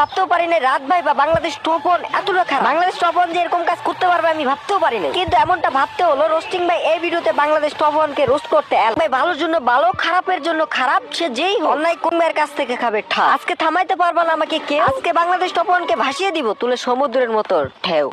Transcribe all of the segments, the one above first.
ভাবতেও পারি না রাত ভাই বা বাংলাদেশ টপন এত খারাপ। বাংলাদেশ টপন যে এরকম কাজ করতে পারবে আমি ভাবতেও পারি না কিন্তু এমনটা ভাবতে হলো, রোস্টিং ভাই এই ভিডিওতে বাংলাদেশ টপন কে রোস্ট করতে এল। ভাই ভালোর জন্য, ভালো খারাপের জন্য, খারাপ সে যেই অন্যায় কুম্বের কাছ থেকে খাবে, ঠা। আজকে থামাইতে পারবা না আমাকে কে আজকে বাংলাদেশ টপন কে ভাসিয়ে দিব তুলে সমুদ্রের মতো ঢেউ।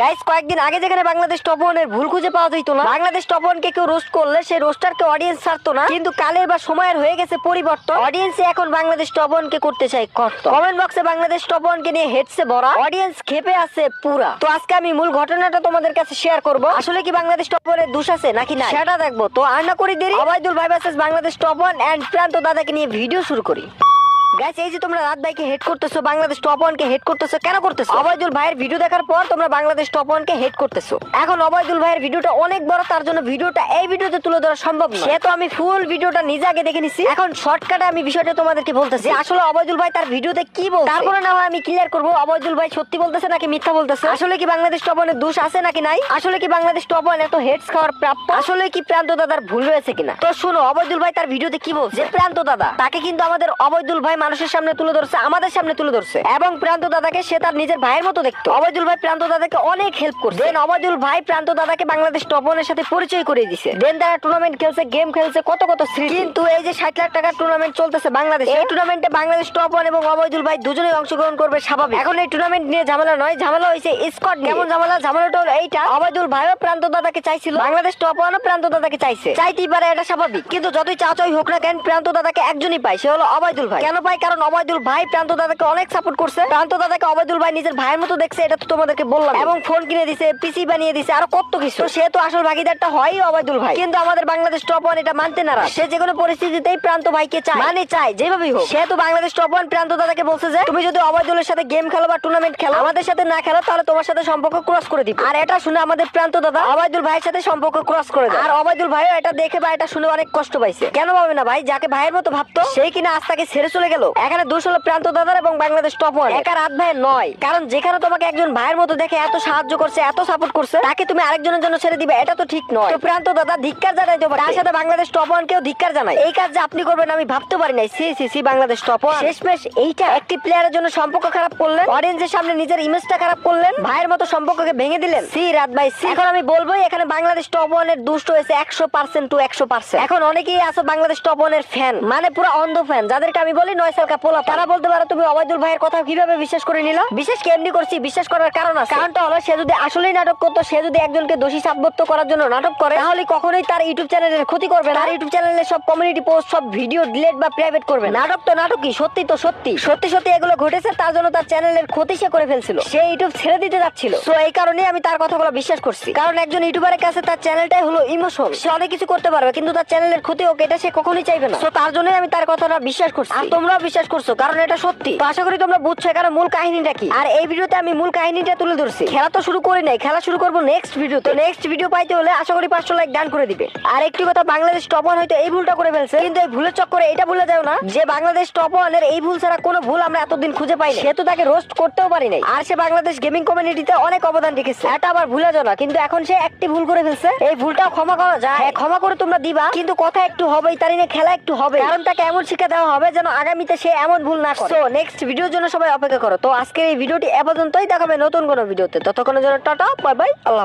গাইস কয়েকদিন আগে যেখানে বাংলাদেশ টপ ভুল খুঁজে পাওয়া যেত না, বাংলাদেশ টপ কেউ রোস্ট করলে সেই রোস্টারকে অডিয়েন্স ছাড়তো না। কিন্তু কালের বা সময়ের হয়ে গেছে পরিবর্তন। অডিয়েন্স এখন বাংলাদেশ টপ করতে চাই কষ্ট কমেন্ট বক্সে বাংলাদেশ টপ ওয়ান কে নিয়ে হেডসে ভরা অডিয়েন্স খেপে আছে পুরা। তো আজকে আমি মূল ঘটনাটা তোমাদের কাছে শেয়ার করব। আসলে কি বাংলাদেশ টপ ওয়ানের দোষ আছে নাকি না সেটা দেখব। তো আর না করি দেরি। অবাইদুল ভাই বাংলাদেশ টপ ওয়ান এন্ড প্রান্ত দাদাকে নিয়ে ভিডিও শুরু করি। গাইস এই যে তোমরা রাত ভাইকে হেড করতেছো, বাংলাদেশ টপ ওয়ান কে হেড করতেছো, কেন করতেছো? অবৈদুল ভাইয়ের ভিডিও দেখার পর তোমরা বাংলাদেশ টপ ওয়ান কে হেড করতেছো। এখন অবৈদুল ভাইয়ের ভিডিওটা অনেক বড়, তার জন্য ভিডিওটা এই ভিডিওতে তুলে ধরা সম্ভব সে তো আমি ফুল ভিডিওটা নিজে আগে দেখে নিছি। এখন শর্টকাটে আমি বিষয়টা তোমাদেরকে বলতেছি। আসলে অবৈদুল ভাই তার ভিডিওতে কি বলছে? তারপরে না আমি ক্লিয়ার করব অবৈদুল ভাই সত্যি বলতেছে নাকি মিথ্যা বলতেছে? আসলে কি বাংলাদেশ টপ ওয়ানের দোষ আছে নাকি নাই? আসলে কি বাংলাদেশ টপ ওয়ান এত হেডস খাওয়ার প্রাপ্য? আসলে কি প্রান্ত দাদার ভুল রয়েছে কিনা? তো শুনো অবৈদুল ভাই তার ভিডিওতে কি বলছে? যে প্রান্ত দাদা, তাকে কিন্তু আমাদের অবৈদুল ভাই মানুষের সামনে তুলে ধরছে আমাদের সামনে তুলে ধরছে। এবং প্রান্ত দাদাকে সে তার নিজের ভাইয়ের মতো দেখতো। অবৈদুল ভাই প্রান্ত দাদাকে অনেক হেল্প করছে। দেন অবৈদুল ভাই প্রান্ত দাদাকে বাংলাদেশ টপ ওয়ানের সাথে পরিচয় করে দিছে। দেন তারা টুর্নামেন্ট খেলছে গেম খেলছে কত কত কিন্তু এই যে ষাট লাখ টাকার টুর্নামেন্ট চলতেছে বাংলাদেশে এই টুর্নামেন্টে বাংলাদেশ টপ ওয়ান এবং অবৈদুল ভাই দুজনেই অংশগ্রহণ করবে স্বাভাবিক। এখন এই টুর্নামেন্ট নিয়ে ঝামেলা নয় ঝামেলা হয়েছে স্কট কেমন ঝামেলা? ঝামেলাটা হলো এইটা অবৈদুল ভাইও প্রান্ত দাদাকে চাইছিল বাংলাদেশ টপ ওয়ানও প্রান্ত দাদাকে চাইছে। চাইতেই পারে এটা স্বাভাবিক। কিন্তু যতই চাচাই হোক না কেন প্রান্ত দাদাকে একজনই পায় সে হলো অবৈদুল ভাই। কেন পায়? কারণ অবৈদুল ভাই প্রান্ত দাদাকে অনেক সাপোর্ট করছে। প্রান্ত দাদাকে অবৈদুল ভাই নিজের ভাইয়ের মতো দেখছে, এটা তো তোমাদেরকে বললাম। এবং ফোন কিনে দিছে পিসি বানিয়ে দিছে, আরও কত কিছু। সে তো আসল ভাগিদারটা হয় অবৈদুল ভাই। কিন্তু আমাদের বাংলাদেশ টপ ওয়ান এটা মানতে নারাজ। সে যে কোনো পরিস্থিতিতেই প্রান্ত ভাইকে চায়। মানে চায়, যেভাবেই হোক। সে তো বাংলাদেশ টপ ওয়ান প্রান্ত দাদাকে বলছে যে, তুমি যদি অবৈদুলের সাথে গেম খেলো বা টুর্নামেন্ট খেলো, আমাদের সাথে না খেলো, তাহলে তোমার সাথে সম্পর্ক ক্রস করে দিবে। আর এটা শুনে আমাদের প্রান্ত দাদা অবৈদুল ভাইয়ের সাথে সম্পর্ক ক্রস করে দেয়। আর অবৈদুল ভাইও এটা দেখে বা এটা শুনে অনেক কষ্ট পাইছে। কেন পাবে না ভাই? যাকে ভাইয়ের মতো ভাবতো সেই কিনা আস্তাকে ছেড়ে চলে গেল। এখানে দোষ হলো প্রান্ত দাদার এবং বাংলাদেশ টপ ওয়ান একা রাত ভাইয়ের নয়। কারণ যেখানে তোমাকে একজন ভাইয়ের মতো দেখে এত সাহায্য করছে এত সাপোর্ট করছে তাকে তুমি আরেকজনের জন্য ছেড়ে দিবে এটা তো ঠিক নয়। তো প্রান্ত দাদা ধিক্কার জানাই দেবো তার সাথে বাংলাদেশ টপ ওয়ান কেও ধিক্কার জানাই এই কাজ যে আপনি করবেন আমি ভাবতে পারি নাই। C C C Bangladesh top one শেষমেশ এইটা একটি প্লেয়ারের জন্য সম্পর্ক খারাপ করলেন অডিয়েন্সের সামনে নিজের ইমেজটা খারাপ করলেন ভাইয়ের মতো সম্পর্ককে ভেঙে দিলেন। সি রাত ভাই সি। এখন আমি বলব এখানে বাংলাদেশ টপ এর দুষ্ট হয়েছে একশো পার্সেন্ট টু একশো পার্সেন্ট এখন অনেকেই আছো বাংলাদেশ টপ এর ফ্যান মানে পুরো অন্ধ ফ্যান যাদেরকে আমি বলি নয় পোলা তারা বলতে পারো তুমি অবৈদুল ভাইয়ের কথা কীভাবে বিশ্বাস করে নিল? বিশেষ কেমনি করছি? বিশ্বাস করার কারণ আছে। কারণটা হলো সে যদি আসলেই নাটক করতো সে যদি একজনকে দোষী সাব্যস্ত করার জন্য নাটক করে তাহলে কখনোই তার ইউটিউব চ্যানেলের ক্ষতি করবে না। ইউটিউব চ্যানেলের সব কমিউনিটি পোস্ট সব ভিডিও ডিলেট বা প্রাইভেট করবে নাটক তো নাটকই সত্যি তো সত্যি। সত্যি সত্যি এগুলো ঘটেছে তার জন্য তার চ্যানেলের ক্ষতি সে করে ফেলছিল। সে ইউটিউব ছেড়ে দিতে যাচ্ছিল। তো এই কারণে আমি তার কথাগুলো বিশ্বাস করছি। কারণ একজন ইউটিউবারের কাছে তার চ্যানেলটাই হলো ইমোশন সে অনেক কিছু করতে পারবে কিন্তু তার চ্যানেলের ক্ষতি হোক এটা সে কখনোই চাইবে না। তো তার জন্যই আমি তার কথাটা বিশ্বাস করছি। আর তোমরাও বিশ্বাস করছ? কারণ এটা সত্যি। আশা করি তোমরা বুঝছ এখানে মূল কাহিনীটা কি। আর এই ভিডিওতে আমি মূল কাহিনীটা তুলে ধরছি। খেলা তো শুরু করি নাই খেলা শুরু করব নেক্সট ভিডিও তো নেক্সট ভিডিও পাইতে হলে আশা করি পাঁচশো লাইক ডান করে দিবে। আর একটি কথা বাংলাদেশ টপ ওয়ান হয়তো এই ভুলটা করে ফেলছে। কিন্তু এই ভুলের চক্করে এটা ভুলে যাও না যে বাংলাদেশ টপ ওয়ানের এই ভুল ছাড়া কোনো ভুল আমরা এতদিন খুঁজে পাই সে তো তাকে রোস্ট করতেও পারি নাই। আর সে বাংলাদেশ গেমিং কমিউনিটিতে অনেক অবদান রেখেছে। এটা আবার ভুলে যাও না। কিন্তু এখন সে একটি ভুল করে ফেলছে। এই ভুলটা ক্ষমা করা যায়। হ্যাঁ, ক্ষমা করে তোমরা দিবা। কিন্তু কথা একটু হবেই তার নিয়ে খেলা একটু হবে। কারণ তাকে এমন শিক্ষা দেওয়া হবে যেন আগামীতে সে এমন ভুল না করে। নেক্সট ভিডিওর জন্য সবাই অপেক্ষা করো। তো আজকের এই ভিডিওটি এ পর্যন্তই। দেখাবে নতুন কোনো ভিডিওতে ততক্ষণের জন্য টাটা বাই বাই আল্লাহ